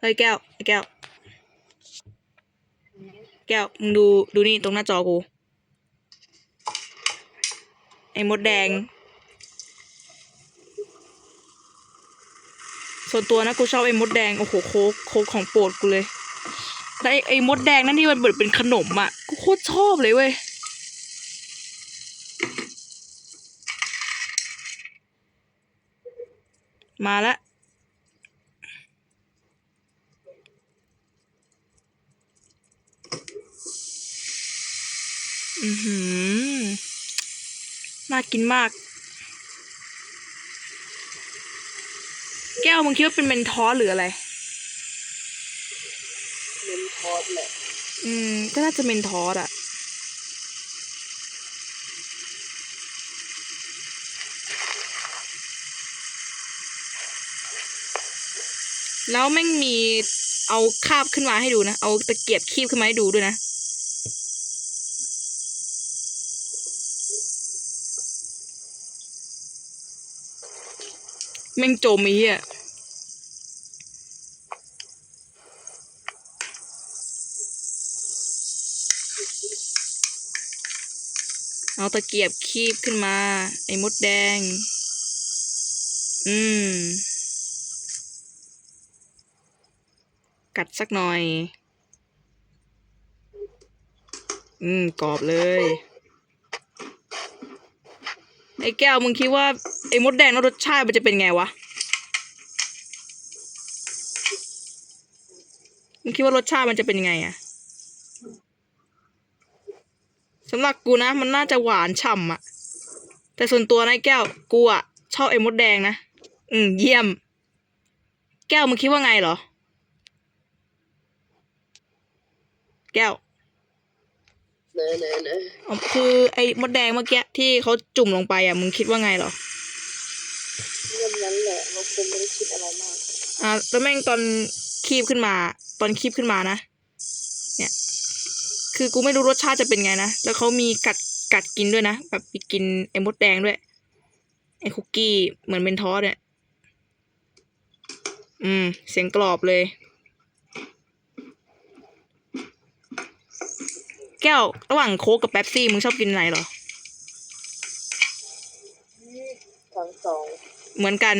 เฮ้ยแก้วไอ้แก้ว แก้วมึงดูดูนี่ตรงหน้าจอกู ไอ้มดแดง ส่วนตัวนะกูชอบไอ้มดแดง โอ้โหโคกโคกของโปรดกูเลยแล้วไอ้ไอ้มดแดงนั่นที่มันเหมือนเป็นขนมอะ กูโคตรชอบเลยเว้ยมาแล้ว อือหือ น่ากินมาก แก้วมึงคิดว่าเป็นเมนทอสหรืออะไร เมนทอสแหละ อืม ก็น่าจะเมนทอสอะแล้วแม่งมีเอาคาบขึ้นมาให้ดูนะ เอาตะเกียบคีบขึ้นมาให้ดูด้วยนะ แม่งโจมไอ้เหี้ยเอาตะเกียบคีบขึ้นมา ไอ้มดแดง อืม กัดสักหน่อย อืม กรอบเลย อ้แก้วมึงคิดว่าไอ้มดแดงแล้วรสชาติมันจะเป็นไงวะ มึงคิดว่ารสชาติมันจะเป็นยังไงอะสำหรับกูนะ มันน่าจะหวานฉ่ำอะแต่ส่วนตัวนะไอ้แก้วกูอะชอบไอ้มดแดงนะ อืม เยี่ยม แก้วมึงคิดว่าไงเหรอ แก้ว นอะเนอะเนอะอ๋อคือไอ้มดแดงเมื่อกี้ที่เขาจุ่มลงไปอะมึงคิดว่าไงเหรอเรื่องนั้นแหละเราคงไม่ได้คิดอะไรมาก อ่าแล้วแม่งตอนคีบขึ้นมา ตอนคีบขึ้นมานะ เนี่ย คือกูไม่รู้รสชาติจะเป็นไงนะ แล้วเขามีกัดกัดกินด้วยนะ แบบมีกินไอ้มดแดงด้วย ไอ้คุกกี้เหมือนเป็นทอสเนี่ย อืม เสียงกรอบเลย แก้วระหว่างโค้กกับแป๊บซี่มึงชอบกินอะไรเหรอ ทั้งสองเหมือนกัน